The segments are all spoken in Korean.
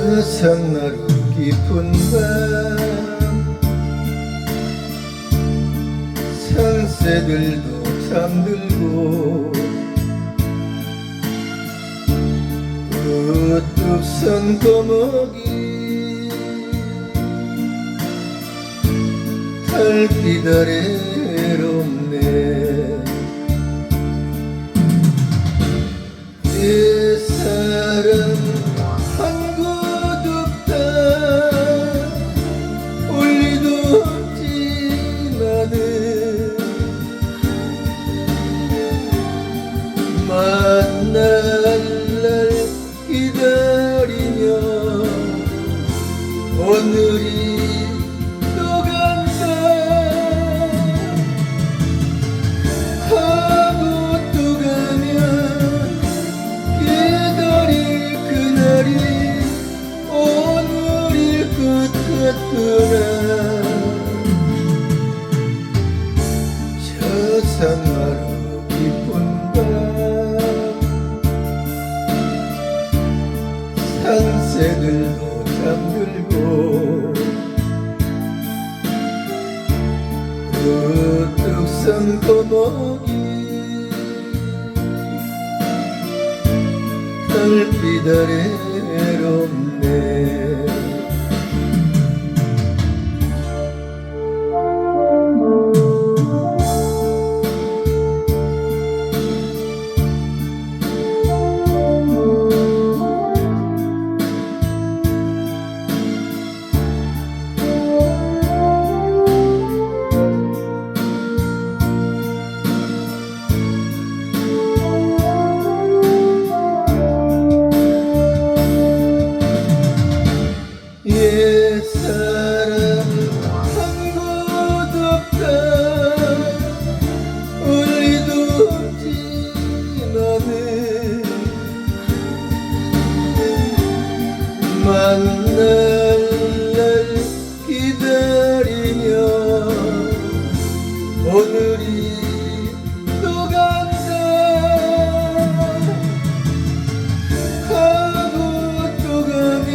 상상하루 깊은 밤 상새들도 잠들고 우뚝 선 거목이 달빛 아래 산마루 깊은 밤 산새들도 잠들고 우뚝 선 거목이 달빛 아래 외롭네 만날 날 기다리며 오늘이 또 간다. 하고 또 가면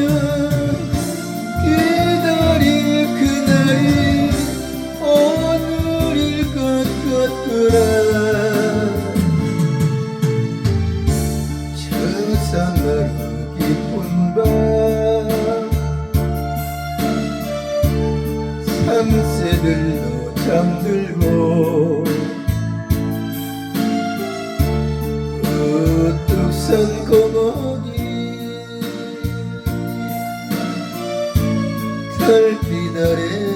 기다릴 그날이 오늘일 것 같구나 저 산마루 깊은 밤 새들도 잠들고 우뚝 선 거목이 별빛 아래